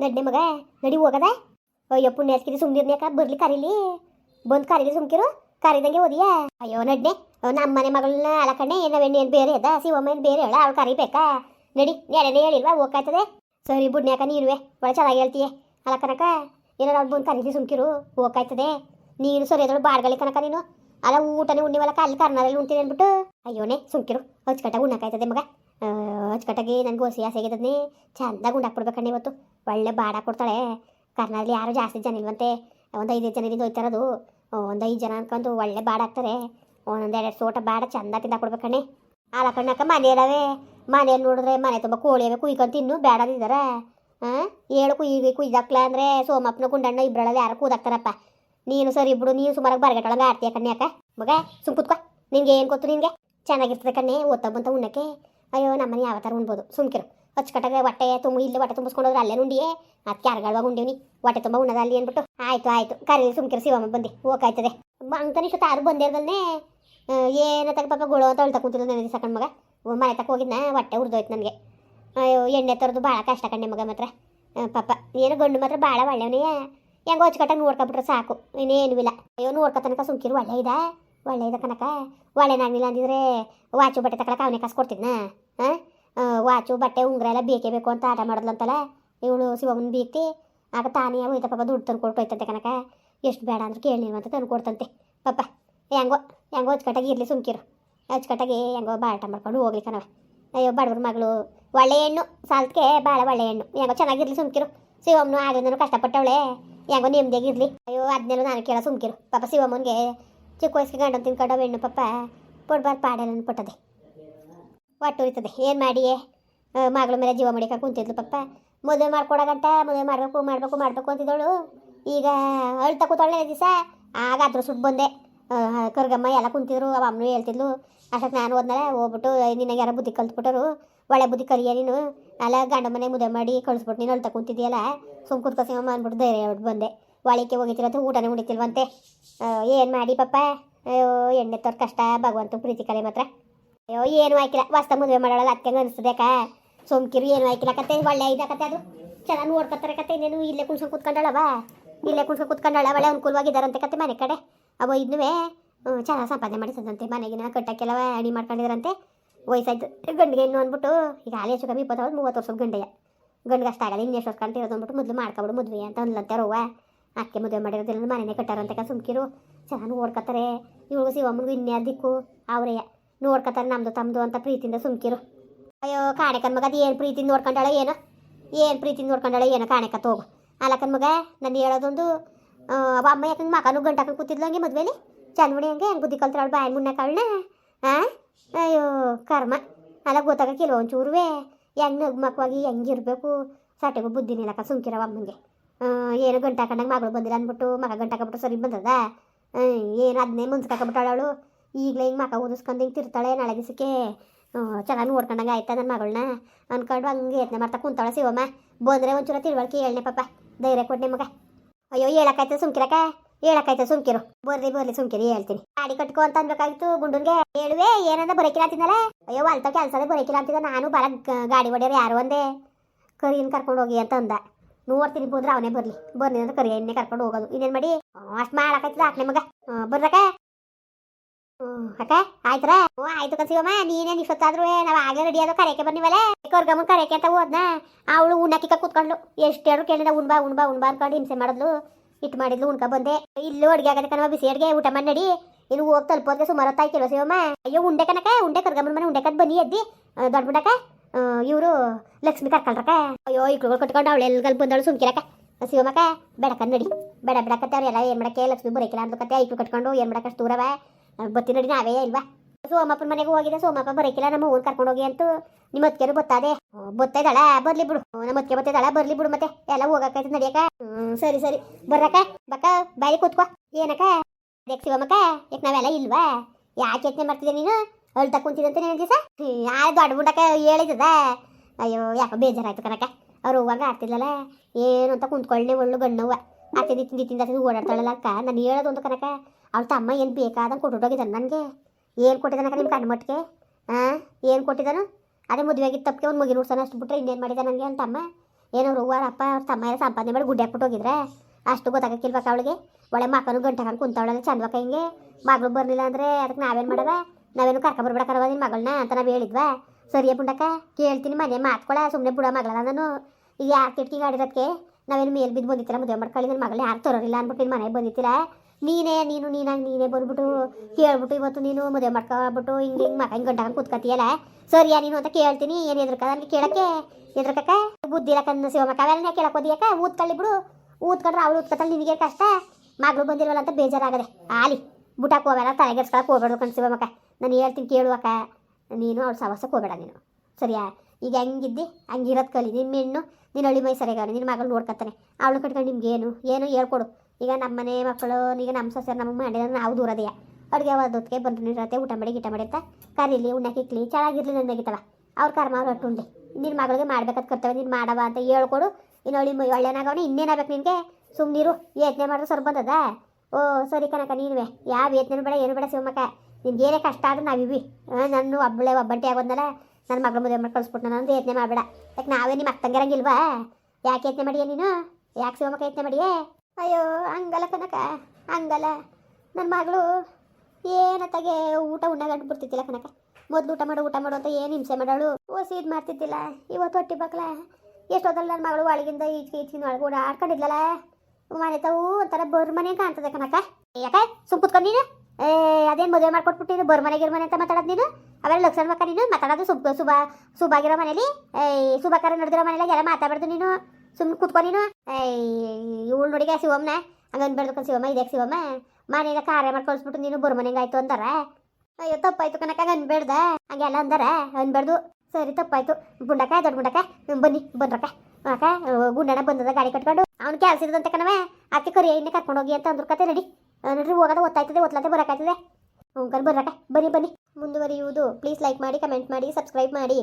ನಡ್ನೆ ಮಗ ನಡಿ ಹೋಗದ. ಅಯ್ಯೋ ಪುಣ್ಯ ಪುಣ್ಯಾಸ್ಕಿರಿ ಸುಮ್ನಿರ್ನ್ಯಾಕ ಬರ್ಲಿ ಕರೀಲಿ. ಬಂದ್ ಕರೀಲಿ ಸುಮ್ಕಿರು ಕರಿದಂಗೆ ಓದಿಯ ಅಯ್ಯೋ ನಡ್ನೆ. ನಮ್ಮ ಮನೆ ಮಗಳನ್ನ ಅಲಕಣ್ಣೆ ಏನವೇನು ಏನು ಬೇರೆ ಅದ ಶಿವಮ್ಮ ಏನು ಬೇರೆ ಹೇಳ ಅವಳು ಕರಿಬೇಕಾ ನಡಿ ಎಡನೆ ಹೇಳಿಲ್ವಾ ಹೋಗ್ಕಾಯ್ತದೆ. ಸರಿ ಬುಡ್ನ್ಯಾಕ ನೀನುವೆ ಭಾಳ ಚೆನ್ನಾಗಿ ಹೇಳ್ತೀಯ. ಅಲ್ಲ ಕನಕ ಏನಾರ ಅವ್ಳು ಬಂದು ಕರೀಲಿ ಸುಮ್ಕಿರು ಹೋಗ್ಕಾಯ್ತದೆ. ನೀನು ಸರಿ ಅದ್ರ ಬಾಡ್ಗಳಿ ಕನಕ ನೀನು. ಅಲ್ಲ ಊಟನೇ ಉಣ್ಣಿವಲ್ಲ ಅಲ್ಲಿ ಕರ್ನಾಟಕದಲ್ಲಿ ಉಣ್ತೀನಿ ಅಂದ್ಬಿಟ್ಟು. ಅಯ್ಯೋನೆ ಸುಮ್ಕಿರು. ಅಚ್ಚುಕಟ್ಟಾಗಿ ಉಣ್ಣಕ್ಕಾಯ್ತದೆ ಮಗ. ಆ, ನನಗೂ ಹೊಸಿ ಆಸೆ ಆಗಿದ್ದದನ್ನೇ ಚೆಂದಾಗಿ ಉಂಡಾಕ್ಬಿಡ್ಬೇಕಣ್ಣ ಇವತ್ತು. ಒಳ್ಳೆ ಬಾಡ ಕೊಡ್ತಾಳೆ. ಕರ್ನಾಟಕದಲ್ಲಿ ಯಾರು ಜಾಸ್ತಿ ಜನ ಇಲ್ವಂತೆ. ಒಂದು ಐದೈದು ಜನರಿಂದ ಹೋಯ್ತಾ ಇರೋದು ಒಂದು ಐದು ಜನ ಅನ್ಕೊಂಡು ಒಳ್ಳೆ ಬಾಡ ಹಾಕ್ತಾರೆ ಒಂದೊಂದು ಎರಡು ಸೋಟ ಬಾಡ ಚಂದ ಕೊಡ್ಬೇಕಣ್ಣೆ ಆಲ ಕಣ್ಣಕ್ಕ ಮನೆ ಇದಾವೆ ಮನೆಯಲ್ಲಿ ನೋಡಿದ್ರೆ ಮನೆ ತುಂಬ ಕೋಳಿ ಅವೆ, ಕುಯ್ಕೊಂಡು ತಿನ್ನು. ಬೇಡದಿದ್ದಾರ ಹಾಂ ಏಳು ಕುಯ್ಯಿ ಕುಯ್ದಾಕ್ಲ ಅಂದರೆ ಸೋಮಪ್ಪನ ಗುಂಡಣ್ಣ ಇಬ್ಬರಲ್ಲಿ ಯಾರು ಕೂದಾಕ್ತಾರಪ್ಪ. ನೀನು ಸರಿ ಇಬ್ಬರು ನೀನು ಸುಮಾರಾಗಿ ಬರಗಟ್ಟೊಳಗೆ ಆಡ್ತೀಯ ಕಣ್ಣೆ ಅಕ್ಕ. ಮಗ, ಸುಮ್ ಕೂತ್ಕೊ. ನಿಂಗೆ ಏನು ಗೊತ್ತು ನಿನಗೆ? ಚೆನ್ನಾಗಿರ್ತದೆ ಕಣ್ಣೆ, ಓದ್ತಾ ಬಂತ ಉಣ್ಣಕ್ಕೆ. ಅಯ್ಯೋ, ನಮ್ಮನೆ ಯಾವ ಥರ ಉಣ್ಬೋದು. ಸುಮ್ಕಿರು. ಅಚ್ಚುಕಟ್ಟಾಗ ಹೊಟ್ಟೆ ತುಂಬ, ಇಲ್ಲಿ ಹೊಟ್ಟೆ ತುಂಬಿಸ್ಕೊಂಡೋದ್ರೆ ಅಲ್ಲೇ ಉಂಡಿಯೇ ಅದಕ್ಕೆ ಯಾರ್ಗಳ್ವಾಗ ಉಂಡೀವಿ ಹೊಟ್ಟೆ ತುಂಬ ಉಣ್ಣದ ಅಲ್ಲಿ ಅಂದ್ಬಿಟ್ಟು. ಆಯ್ತು ಆಯ್ತು. ಕರೀಲಿ ಸುಮ್ಕಿರು ಶಿವಮ್ಮ ಬಂದು ಹೋಗಾಯ್ತದೆ. ಅಂತಾನೆ ಇಷ್ಟು ಯಾರು ಬಂದೇ ಇರ್ದಲ್ನೇ ಏನು ತಗ ಪಾಪ ಗುಳು ಅಂತ ಅಳ್ತಾ ಕೂತಿಲ್ಲ ನನಗೆ ಸಕಂಡ್ ಮಗ. ಮನೆ ತಕ್ಕ ಹೋಗಿದ್ನ? ಹೊಟ್ಟೆ ಉರ್ದೋಯ್ತು ನನಗೆ. ಅಯ್ಯೋ, ಎಣ್ಣೆ ತರದು ಭಾಳ ಕಷ್ಟ ಕಣ್ಣೆ ಮಗ ಮಾತ್ರ. ಪಾಪ. ಏನು ಗಂಡು ಮಾತ್ರ ಭಾಳ ಒಳ್ಳೆಯವನೇ. ಹೆಂಗೋ ಅಚ್ಚುಕಟ್ಟಾಗಿ ನೋಡ್ಕೊಬಿಟ್ರೆ ಸಾಕು. ಇನ್ನೇನು ಇಲ್ಲ. ಅಯ್ಯೋ, ನೋಡ್ಕೊ ತನಕ ಸುಮ್ಕಿರು. ಒಳ್ಳೆ ಇದ? ಒಳ್ಳೆ ಇದ ಕನಕ ಒಳ್ಳೆನಾಗ್ಲಿಲ್ಲ ಅಂದಿದ್ರೆ ವಾಚು ಬಟ್ಟೆ ತಗೊಳಕ್ಕೆ ಅವನೇ ಕಾಸು ಕೊಡ್ತಿದ್ನ? ಹಾಂ ವಾಚು, ಬಟ್ಟೆ ಉಂಗುರ ಎಲ್ಲ ಬೇಕೇ ಬೇಕು ಅಂತ ಆಟ ಮಾಡಿದ್ಲಂತಲ್ಲ. ಇವಳು ಶಿವಮ್ಮನ ಬೀಕ್ತಿ ಆಗ ತಾನೇ ಹೋಯ್ತ ಪಾಪ ದುಡ್ಡು ತಂದು ಕೊಟ್ಟು ಹೋಯ್ತಂತೆ ಕನಕ. ಎಷ್ಟು ಬೇಡ ಅಂದ್ರೆ ಕೇಳಿಲ್ವಂತ ತಂದು ಕೊಡ್ತಂತೆ ಪಾಪ ಹೆಂಗೋ ಹೆಂಗೋ ಅಚ್ಚುಕಟ್ಟಾಗಿ ಇರಲಿ ಸುಮ್ಕಿರು. ಅಚ್ಚುಕಟ್ಟಾಗಿ ಹೆಂಗೋ ಬಾಟ ಮಾಡ್ಕೊಂಡು ಹೋಗ್ಲಿ ಕಣವ ಅಯ್ಯೋ, ಬಡವ್ರ ಮಗಳು, ಒಳ್ಳೆ ಹೆಣ್ಣು, ಸಾಲಕ್ಕೆ ಭಾಳ ಒಳ್ಳೆ ಹೆಣ್ಣು. ಹೆಂಗೋ ಚೆನ್ನಾಗಿರ್ಲಿ ಸುಮ್ಕಿರು. ಶಿವಮ್ಮನು ಆಗಿಂದನು ಕಷ್ಟಪಟ್ಟವಳೆ. ಹೆಂಗೋ ನೆಮ್ಮದಿಯಾಗಿರ್ಲಿ ಅಯ್ಯೋ ಅದನ್ನೆಲ್ಲ ನಾನು ಕೇಳೋ ಸುಮ್ಕಿರು. ಪಾಪ ಶಿವಮ್ಮನಿಗೆ ಚಿಕ್ಕ ವಯಸ್ಸಿಗೆ ಗಂಡ ತಿನ್ಕೊಂಡವ ಹೆಣ್ಣು ಪಾಪ ಕೊಡ್ಬಾರ್ದು ಪಾಡೆಲ್ಲ ಕೊಟ್ಟದೆ ಒಟ್ಟು ಉರಿತದೆ. ಏನು ಮಾಡಿಯೇ? ಮಗಳ ಮೇಲೆ ಜೀವ ಮಾಡಿಕ ಕುಂತಿದ್ಲು ಪಪ್ಪ. ಮದುವೆ ಮಾಡ್ಕೊಡಗಂಟ ಮದುವೆ ಮಾಡಬೇಕು ಮಾಡಬೇಕು ಮಾಡಬೇಕು ಅಂತಿದ್ದವಳು. ಈಗ ಅಳ್ತಾ ಕೂತಾಳೆ ದಿವಸ. ಆಗ ಅದ್ರ ಸುಟ್ಟು ಬಂದೆ. ಕರ್ಗಮ್ಮ ಎಲ್ಲ ಕುಂತಿದ್ರು, ಅವ ಅಮ್ಮನೂ ಹೇಳ್ತಿದ್ಲು. ಅಷ್ಟಕ್ಕೆ ನಾನು ಹೋದ್ಮೇಲೆ ಹೋಗ್ಬಿಟ್ಟು ನಿನಗೆ ಯಾರೋ ಬುದ್ಧಿ ಕಲ್ತ್ಬಿಟ್ಟರು. ಒಳ್ಳೆ ಬುದ್ಧಿ ಕಲಿಯ ನೀನು. ಅಲ್ಲ, ಗಂಡ ಮನೆ ಮುದ್ದೆ ಮಾಡಿ ಕಳಿಸ್ಬಿಟ್ಟು ನೀನು ಅಳ್ತಾ ಕುಂತಿದ್ಯಲ್ಲ? ಸುಮ್ ಸಿಂಹ ಅಂದ್ಬಿಟ್ಟು ಧೈರ್ಯ ಹೇಳ್ಬಿಟ್ಟು ಬಂದೆ. ಒಳಕ್ಕೆ ಹೋಗಿತಿರತ್ತೆ ಊಟನೇ ಉಳಿತಿಲ್ವಂತೆ ಏನು ಮಾಡಿ ಪಪ್ಪ? ಅಯ್ಯೋ, ಎಣ್ಣೆ ತೋರ್ ಕಷ್ಟ ಭಗವಂತ ಪ್ರೀತಿ ಕಲೆ ಮಾತ್ರ. ಅಯ್ಯೋ, ಏನು ಆಯ್ಕಿಲ್ಲ. ವಾಸ್ತ ಮದುವೆ ಅತ್ತೆಂಗ ಅನಿಸ್ತದೆ ಅಕ್ಕ. ಸೋಮ್ಕಿರು ಏನು ಆಯ್ಕಿಲ್ಲ ಕತೆ. ಒಳ್ಳೆ ಇದಕತ್ತೆ ಅದು. ಚೆನ್ನಾಗಿ ನೋಡ್ಕೊತಾರೆ ಕತೆ. ಇನ್ನೇನು ಇಲ್ಲೇ ಕುಣ್ಸ್ಕೊಂಡು ಕುತ್ಕೊಂಡಳವ? ಇಲ್ಲೇ ಕುಣ್ಸ್ಕೊಂಡು ಕುತ್ಕೊಂಡಳ? ಒಳ್ಳೆ ಅನುಕೂಲವಾಗಿದ್ದಾರಂತೆ ಕತೆ ಮನೆ ಕಡೆ. ಅವ ಇನ್ನುವೇ ಚೆನ್ನಾಗಿ ಸಂಪಾದನೆ ಮಾಡಿಸದಂತೆ. ಮನೆಗಿನ ಕಟ್ಟಕ್ಕೆಲ್ಲ ಅಡಿ ಮಾಡ್ಕೊಂಡಿದ್ರಂತೆ ವಯಸ್ಸಾಯ್ತು. ಗಂಡಿಗೆ ಇನ್ನು ಅಂದ್ಬಿಟ್ಟು, ಈಗ ಹಾಲಿ ಹೆಚ್ಚು ಕಮ್ಮಿ ಇಪ್ಪತ್ತೊಂದು ಮೂವತ್ತು ವರ್ಷದ ಗಂಡೆಯ ಗಂಡಿಗೆ ಅಷ್ಟ ಆಗಲ್ಲ. ಇನ್ನೆಷ್ಟು ವರ್ಷ ಇರೋದು ಅಂದ್ಬಿಟ್ಟು ಮೊದಲು ಮಾಡ್ಕೊಬಿಡು ಮದುವೆ ಅಂತ ಅಂದ್ಲಂತೆ ರೋವ ಅಕ್ಕೆ ಮದುವೆ ಮಾಡಿರೋದಿಲ್ಲ ಮನೆನೇ ಕಟ್ಟಾರಂತೆ ಸುಮ್ಕಿರು. ಚೆನ್ನಾಗಿ ನೋಡ್ಕೊತಾರೆ. ಇವಳು ಸಿವಮ್ಮನಿಗೂ ಇನ್ನೇ ದಿಕ್ಕು. ಅವರೇ ನೋಡ್ಕೊತಾರೆ ನಮ್ದು ತಮ್ಮದು ಅಂತ ಪ್ರೀತಿಯಿಂದ ಸುಮ್ಕಿರು. ಅಯ್ಯೋ ಕಾಣೆಕನ್ ಮಗ ಅದು ಏನು ಪ್ರೀತಿ ನೋಡ್ಕೊಂಡಾಳ ಏನೋ? ಏನು ಪ್ರೀತಿ ನೋಡ್ಕೊಂಡಾಳ ಏನೋ ಕಾಣೆಕ ಹೋಗು ಅಲ್ಲಕನ್ ಮಗ ನಾನು ಹೇಳೋದೊಂದು ಅಮ್ಮ ಯಾಕಂಗೆ ಮಕನು ಗಂಟು ಹಾಕೊಂಡು ಕೂತಿದ್ಲು ಹಂಗೆ ಮದುವೆಲಿ? ಚಂದ್ಮಣಿ ಹಂಗೆ ಹೆಂಗೆ ಬುದ್ಧಿ ಕಲ್ತಾಳು ಬಾಯಿ ಮುನ್ನ ಕಾಳನ್ನ ಹಾಂ ಅಯ್ಯೋ ಕರ್ಮ. ಅಲ್ಲ ಗೊತ್ತಾಗಕ್ಕಿಲ್ಲ ಒಂಚೂರುವೆ? ಹೆಂಗೆ ನಗ್ಮಕ್ವಾಗಿ ಹೆಂಗಿರ್ಬೇಕು ಸಾಟೆಗೂ ಬುದ್ಧಿನೇ ಇಲ್ಲಕ್ಕ ಸುಮ್ಕಿರವ ಅಮ್ಮಂಗೆ. ಆ, ಏನು ಗಂಟು ಮಗಳು ಬಂದಿಲ್ಲ ಅಂದ್ಬಿಟ್ಟು ಮಗ ಗಂಟು ಹಾಕೊಂಬಿಟ್ಟು ಸರಿ ಬಂದದ? ಏನು ಅದನ್ನೇ ಅವಳು? ಈಗಲೇ ಹಿಂಗೆ ಮಕ ಓದಿಸ್ಕೊಂಡು ಹಿಂಗೆ ತಿರ್ತಾಳೆ ನಾಳೆ ದಿವಸಕ್ಕೆ. ಚೆನ್ನಾಗಿ ನೋಡ್ಕೊಂಡಂಗೆ ಆಯ್ತಾ ನನ್ನ ಮಗಳನ್ನ ಅನ್ಕೊಂಡು ಹಂಗೆ ಯತ್ನ ಮಾಡ್ತಾ ಕುಂತಾಳೆ ಶಿವಮ್ಮ. ಬಂದರೆ ಒಂಚೂರ ತಿಳುವಳಿಕೆ ಹೇಳನೆ ಪಾಪ. ಧೈರ್ಯ ಕೊಟ್ಟು ಮಗ ಅಯ್ಯೋ ಹೇಳಕ್ಕಾಯ್ತು ಸುಮ್ಕಿರಕ ಹೇಳಕ್ಕಾಯ್ತು ಸುಮ್ಕಿರು. ಬರ್ರಿ ಬರ್ಲಿ ಸುಮ್ಕಿರಿ ಹೇಳ್ತೀನಿ. ಗಾಡಿ ಕಟ್ಕೊ ಅಂತ ಅನ್ಬೇಕಾಗಿತ್ತು ಗುಂಡುನ್ಗೆ. ಹೇಳುವೆ ಏನಂದ ಬರಕಿಲ್ಲ ಅಂತಿದ್ದಾರೆ ಅಯ್ಯೋ ಅಲ್ತ ಕೆಲಸದ ಬರಕಿಲ್ಲ ಅಂತಿದ್ದ. ನಾನು ಬರ ಗಾಡಿ ಹೊಡೆಯೋರು ಯಾರು ಒಂದೇ ಕರಿಯನ್ ಕರ್ಕೊಂಡು ಹೋಗಿ ಅಂತ ಅಂದ. ನೋಡ್ತೀನಿ ಬಂದ್ರೆ ಅವನೇ ಬರ್ಲಿ. ಬರ್ಲಿ ಅಂದ್ರೆ ಕರಿ ಎಣ್ಣೆ ಕರ್ಕೊಂಡು ಹೋಗೋದು. ಇನ್ನೇನು ಮಾಡಿ? ಅಷ್ಟು ಮಾಡಕ್ಕಾಯ್ತದ ಹಾಕ್ನೆ ಮಗ. ಹ್ಮ್, ಅಕ್ಕ ಆಯ್ತರ ಓ ಆಯ್ತು ಕನ್ಸಿಗಮ್ಮ ನೀನೇನು ಇಷ್ಟೊತ್ತಾದ್ರೂ ನಾವು ಆಗ್ಲೇ ರೆಡಿ ಆದೋ ಕರೆಯಕ್ಕೆ ಬನ್ನಿವಲ್ಲ ಕರ್ಗಮ್ಮನ್ ಕರೆಕೆ ಅಂತ ಹೋದ್ನ. ಅವಳು ಉಣ್ಣಕ್ಕಿಕ್ಕ ಕೂತ್ಕೊಂಡ್ಲು ಎಷ್ಟು ಹೇಳು ಕೇಳಿದ ಉಣ್ಬಾ ಉಣ್ಬಾ ಉಣ್ಬಾ ಅನ್ಕೊಂಡು ಹಿಂಸೆ ಮಾಡಿದ್ಲು. ಇಟ್ಟು ಮಾಡಿದ್ಲು, ಉಣ್ಕ ಬಂದೆ. ಇಲ್ಲೂ ಅಡ್ಗೆ ಆಗದೆ ಕಣವ ಬಿಸಿ ಅಡ್ಗೆ, ಊಟ ಮಾಡಿ ನಡಿ. ಇನ್ನು ಹೋಗಿ ತಲುಪೋದ್ಗೆ ಸುಮಾರು ಹೊತ್ತಾಯ್ತಿಲ್ವ ಶಿವಮ್ಮ. ಅಯ್ಯೋ, ಉಂಡೆ ಕನಕ ಉಂಡೆ ಕರ್ಗಮ್ಮನ ಮನೆ, ಉಂಡೆ ಕದ್ ಬನ್ನಿ ಎದ್ದಿ. ದೊಡ್ಡ ಬಿಡಕ ಇವರು ಲಕ್ಷ್ಮಿ ಕರ್ಕೊಂಡ್ರಕ ಅಯ್ಯೋ ಇಕ್ಳುಗಳು ಕಟ್ಕೊಂಡು ಅವಳು ಎಲ್ಲಿ ಬಂದಳು ಸುಮ್ಕಿರಕ ಶಿವಮಕ್ಕ ಬೇಡಕ್ಕ ನಡಿ. ಬೇಡ ಬೇಡಕತ್ತೆ ಎಲ್ಲ ಏನು ಮಾಡಕ್ಕೆ, ಲಕ್ಷ್ಮಿ ಬರೋಕಿಲ್ಲ ಕತೆ. ಐಕ್ಳು ಕಟ್ಕೊಂಡು ಏನು ಮಾಡಕ್ಕಷ್ಟು ದೂರವ? ಬತ್ತಿ ನಡಿ ನಾವೇ ಇಲ್ವಾ? ಸೋಮಪ್ಪನ ಮನೆಗೆ ಹೋಗಿದೆ ಸೋಮಪ್ಪ ಬರೋಕಿಲ್ಲ, ನಮ್ಮ ಊರು ಕರ್ಕೊಂಡು ಹೋಗಿ ಅಂತೂ ನಿಮ್ಮ ಅತ್ತಿಗೆರು ಬತ್ತಾದೆ. ಬತ್ತೈದಳ ಬರ್ಲಿ ಬಿಡು. ನಮ್ಮ ಅತ್ತಿಗೆ ಬತ್ತೈದಳ ಬರ್ಲಿ ಬಿಡು ಮತ್ತೆ. ಎಲ್ಲ ಹೋಗಕ್ಕೈತೆ ನಡಿಯಕ ಹ್ಮ್, ಸರಿ ಸರಿ. ಬರ್ರಕ್ಕ. ಬಕ್ಕ ಬಾಯಿ ಕೂತ್ಕೋ. ಏನಕ್ಕ? ಅದಕ್ಕೆ ಶಿವಮಕ್ಕ ಯಾಕೆ ನಾವೆಲ್ಲ ಇಲ್ವಾ? ಯಾಕೆ ಯತ್ನೆ ಮಾಡ್ತಿದ್ದೆ ನೀನು? ಅಳ್ತಾ ಕುಂತಿದಂತ ನೀನು ದಿವಸ? ಯಾರು ದೊಡ್ಡ ಬುಡಕ ಹೇಳಿದದ? ಅಯ್ಯೋ, ಯಾಕ ಬೇಜಾರಾಯ್ತು ಕನಕ ಅವ್ರು ಹೋಗಾಗ ಆಡ್ತಿದ್ಲಲ್ಲ? ಏನು ಅಂತ ಕುಂತ್ಕೊಳ್ಳೆ, ಒಳ್ಳು ಗಣ್ಣವ್ವ ಆತಿದ್ದು ತಿಂದಿ, ತಿಂದ ಓಡಾಡ್ತಾಳಲ್ಲ ಅಕ್ಕ. ನಾನು ಹೇಳೋದು ಒಂದು ಕನಕ ಅವ್ಳ ತಮ್ಮ ಏನು ಬೇಕಾದಂಗೆ ಕೊಟ್ಟುಬಿಟ್ಟೋಗಿದ್ದಾನೆ ನನಗೆ? ಏನು ಕೊಟ್ಟಿದ್ದಾನಕ್ಕ ನಿಮ್ಮ ಕಣ್ಣು ಮಟ್ಟಿಗೆ ಹಾಂ ಏನು ಕೊಟ್ಟಿದ್ದಾನು? ಅದೇ ಮದುವೆ ಆಗಿದ್ದು ತಪ್ಪಿಗೆ ಒಂದು ಮುಗಿ ನೋಡ್ಸೋಣ ಅಷ್ಟು ಬಿಟ್ಟರೆ ಇನ್ನೇನು ಮಾಡಿದ ನನಗೆ ಅಂತ ತಮ್ಮ ಏನೋ ಅವ್ರ ಅಪ್ಪ, ಅವ್ರ ತಮ್ಮ ಎಲ್ಲ ಸಂಪಾದನೆ ಮಾಡಿ ಗುಡ್ಡೆ ಹಾಕ್ಬಿಟ್ಟು ಹೋಗಿದ್ರೆ? ಅಷ್ಟು ಗೊತ್ತಾಗಕ್ಕಿಲ್ಬೇಕ ಅವಳಿಗೆ? ಒಳ್ಳೆ ಮಕ್ಕಳು ಗಂಟೆ ಹಾಕೊಂಡು ಕುಂತವಳಲ್ಲ ಚಂದವಕ್ಕ ಹಿಂಗೆ? ಮಗಳು ಬರಲಿಲ್ಲ ಅಂದರೆ ಅದಕ್ಕೆ ನಾವೇನು ಮಾಡವ? ನಾವೇನು ಕರ್ಕೊಂಬರ್ಬೇಡ ಕರವ ನಿನ್ನ ಮಗಳನ್ನ ಅಂತ ನಾವು ಹೇಳಿದ್ವಾ? ಸರಿಯಾ ಪುಂಡಕ್ಕ? ಕೇಳ್ತೀನಿ ಮನೆ ಮಾತ್ಕೊಳ ಸುಮ್ಮನೆ ಬಿಡೋ ಮಗಳ ನಾನು. ಈಗ ಯಾರು ಕಿಟಕಿ ಗಾಡಿರೋದಕ್ಕೆ ನಾವೇನು ಮೇಲ್ ಬಿದ್ದು ಬಂದಿತ್ತಿಲ್ಲ ಮದುವೆ ಮಾಡ್ಕೊಳ್ಳಿ ನನ್ನ ಮಗಳನ್ನ ಯಾರು ತರೋರಿಲ್ಲ ಅಂದ್ಬಿಟ್ಟು ನಿನ್ನ ಮನೆಗೆ ಬಂದಿತ್ತಿಲ್ಲ ನೀನೇ, ನೀನು ನೀನಾಗಿ ನೀನೇ ಬಂದ್ಬಿಟ್ಟು ಕೇಳ್ಬಿಟ್ಟು ಇವತ್ತು ನೀನು ಮದುವೆ ಮಾಡ್ಕೊಬಿಟ್ಟು ಹಿಂಗೆ ಹಿಂಗೆ ಮಕ್ಕ ಹಿಂಗೆ ಗಂಟ ಕೂತ್ಕತಿಯಲ್ಲ ಸರಿಯಾ ನೀನು ಅಂತ ಕೇಳ್ತೀನಿ. ಏನು ಎದ್ರಕ ನನಗೆ ಕೇಳಕ್ಕೆ? ಎದ್ರಕಕ್ಕ ಬುದ್ಧಿ ಇರಕನ್ನ ಶಿವಮಕ್ಕ ಅವೆಲ್ಲ ಕೇಳಕ್ಕೆ ಓದಿಯಕ್ಕ ಊದ್ಕೊಳ್ಳಿ ಬಿಡು. ಊದ್ಕೊಂಡ್ರೆ ಅವಳು ಊದ್ಕೊತಾಳೆ ನಿನಗೆ ಕಷ್ಟ? ಮಗಳು ಬಂದಿರವಲ್ಲ ಅಂತ ಬೇಜಾರಾಗದೆ. ಆಲಿ ಬುಟಾಕ್ ಹೋಗಬೇಡ ತಲೆಗೆಡ್ಸ್ಕೊಳಕ್ ಹೋಗ್ಬೇಡ ಕಣ್ ಶಿವಮಕ್ಕ ನಾನು ಹೇಳ್ತೀನಿ ಕೇಳುವಕ್ಕ ನೀನು ಅವ್ಳ ಸವಸಕ್ಕೆ ಹೋಗಬೇಡ ನೀನು. ಸರಿಯಾ? ಈಗ ಹೆಂಗಿದ್ದಿ? ಹಂಗಿರೋದು ಕಲಿ. ನಿಮ್ಮ ಹೆಣ್ಣು ನಿನ್ನ ಹಳ್ಳಿ ಮೈಸರಿಗಾವನು ನಿನ್ನ ಮಗಳು ನೋಡ್ಕೊತಾನೆ ಅವಳು ಕಟ್ಕೊಂಡು ನಿಮ್ಗೆ ಏನು ಏನು ಹೇಳ್ಕೊಡು. ಈಗ ನಮ್ಮ ಮನೆ ಮಕ್ಕಳು, ಈಗ ನಮ್ಮ ಸೊಸೆ ನಮಗೆ ಮಾಡಿದ್ರೆ ನಾವು ದೂರದೆಯ ಅಡುಗೆ ಹೊತ್ತಕ್ಕೆ ಬಂದು ನಿರತ್ತೆ ಊಟ ಮಾಡಿ ಗಿಟ ಮಾಡಿ ಕರೀಲಿ ಉಣ್ಣಕ್ಕಿಕ್ಲಿ ಚೆನ್ನಾಗಿರ್ಲಿ ನನಗಿತ್ತವ ಅವ್ರ ಕರ್ಮ ಅವ್ರು ಹೊಟ್ಟುಂಡಿ ನಿನ್ನ ಮಗಳಿಗೆ ಮಾಡ್ಬೇಕಂತ ಕರ್ತವ್ಯ ನೀನು ಮಾಡವ ಅಂತ ಹೇಳ್ಕೊಡು. ಇನ್ನು ಒಳ್ಳೆ ಒಳ್ಳೆನಾಗವನೆ ಇನ್ನೇನಾಗಬೇಕು ನಿನಗೆ? ಸುಮ್ಮನಿರು ಯತ್ನೆ ಮಾಡಿದ್ರೆ ಸ್ವಲ್ಪ ಬಂದದ? ಓ, ಸರಿ ಕನಕ ನೀನುವೆ. ಯಾವ ಯೋಚನೆ ಬೇಡ, ಏನು ಬೇಡ ಶಿವಮಕ್ಕ ನಿನ್ಗೆ ಏನೇ ಕಷ್ಟ ಆದ್ರೆ ನಾವಿವಿ ನನ್ನ ಒಬ್ಬಳೆ ಒಬ್ಬಂಟಿ ಆಗೋದ್ನಲ್ಲ ನನ್ನ ಮಗಳ ಮದುವೆ ಮಾಡಿ ಕಳಿಸ್ಬಿಟ್ಟು ನಾನು ಯತ್ನೆ ಮಾಡಬೇಡ. ಯಾಕೆ ನಾವೇ ನಿಮ್ಮ ಅಕ್ಕಂಗಿರಂಗಿಲ್ವಾ? ಯಾಕೆ ಯೋಚನೆ ಮಾಡಿಯೇ ನೀನು? ಯಾಕೆ ಶಿವಮಕ್ಕ ಯೋಚನೆ ಮಾಡಿಯೇ? ಅಯ್ಯೋ, ಹಂಗಲ್ಲ ಕನಕ ಹಂಗಲ್ಲ. ನನ್ನ ಮಗಳು ಏನತ್ತಾಗೆ ಊಟ ಉಣ್ಣಗಂಡು ಬಿಡ್ತಿದ್ದಿಲ್ಲ ಕನಕ ಮೊದ್ಲು ಊಟ ಮಾಡು ಊಟ ಮಾಡು ಅಂತ ಏನು ಹಿಂಸೆ ಮಾಡೋಳು. ಓಸಿ ಇದು ಮಾಡ್ತಿದ್ದಿಲ್ಲ. ಇವತ್ತು ಹೊಟ್ಟಿ ಬಕ್ಲ ಎಷ್ಟೊತ್ತಲ್ಲ ನನ್ನ ಮಗಳು ಒಳಗಿಂದ ಈಚೆ ಈಚಿನ ಒಳಗೆ ಓಡ ಆಡ್ಕೊಂಡಿದ್ಲಲ್ಲ ಮನೆ ಒಂಥರ ಬರ್ ಮನೆ ಕಾಣ್ತದೆ ಕನಕ ಯಾಕೆ? ಸುಮ್ ಕುತ್ಕೊಂಡು ನೀನು. ಏ, ಅದೇನು ಮದುವೆ ಮಾಡ್ಕೊಟ್ಬಿಟ್ಟಿದ್ದು ಬರ್ ಮನೆ ಗಿರ್ ಮನೆ ಅಂತ ಮಾತಾಡೋದು ನೀನು? ಅವೆಲ್ಲ ಲಕ್ಷಣ ಮಕ್ಕ ನೀನು? ಮಾತಾಡೋದು ಸುಬ್ ಸುಬ, ಸುಬಾಗಿರೋ ಮನೇಲಿ? ಏಯ್ ಸುಬಾಕಾರ ನಡೆದಿರೋ ಮನೇಲಿ ಎಲ್ಲ ಮಾತಾಡ್ಬಾರ್ದು ನೀನು? ಸುಮ್ಮನೆ ಕುತ್ಕೊ ನೀನು. ಇವಳು ನೋಡಿಗೆ ಶಿವಮ್ಮನ ಹಂಗೆ ಅನ್ಬಾರ್ದು ಶಿವಮ್ಮ ಇದಕ್ಕೆ ಶಿವಮ್ಮ. ಮನೆಗೆ ಕಾರ್ಯ ಮಾಡಿ ಕಳಿಸ್ಬಿಟ್ಟು ನೀನು ಬರ್ ಮನೆಗೆ ಆಯ್ತು ಅಂದಾರ. ಅಯ್ಯೋ ತಪ್ಪಾಯ್ತು ಕನಕ ಅನ್ಬೇಡ್ದ ಹಂಗೆಲ್ಲ ಅಂದಾರ ಅನ್ಬಾರ್ದು ಸರಿ ತಪ್ಪಾಯ್ತು. ಗುಂಡಕ್ಕ ದೊಡ್ಡ ಗುಂಡಕ್ಕ ಹ್ಮ್, ಬನ್ನಿ ಬಂದ್ರಕ್ಕ. ಅಕ್ಕ ಗುಂಡಣ್ಣ ಬಂದದ ಗಾಡಿ ಕಟ್ಕೊಂಡು. ಅವ್ನು ಕೆಲಸ ಇರೋದಂತೆ ಕಣವೆ. ಅದಕ್ಕೆ ಕರಿಯ ಇನ್ನೇ ಕರ್ಕೊಂಡು ಹೋಗಿ ಅಂತ ಅಂದ್ರ ಕತೆ ಆ, ನೋಡ್ರಿ ಹೋಗೋದ ಒತ್ತಾಯ್ತದೆ ಒತ್ಲತ್ತೆ ಬರಕಾಯ್ತದೆ. ಹ್ಞೂ ಕರ್ ಬರ್ರಕ್ಕ ಬನ್ನಿ ಬನ್ನಿ. ಮುಂದುವರಿಯುವುದು. ಪ್ಲೀಸ್ ಲೈಕ್ ಮಾಡಿ ಕಮೆಂಟ್ ಮಾಡಿ ಸಬ್ಸ್ಕ್ರೈಬ್ ಮಾಡಿ.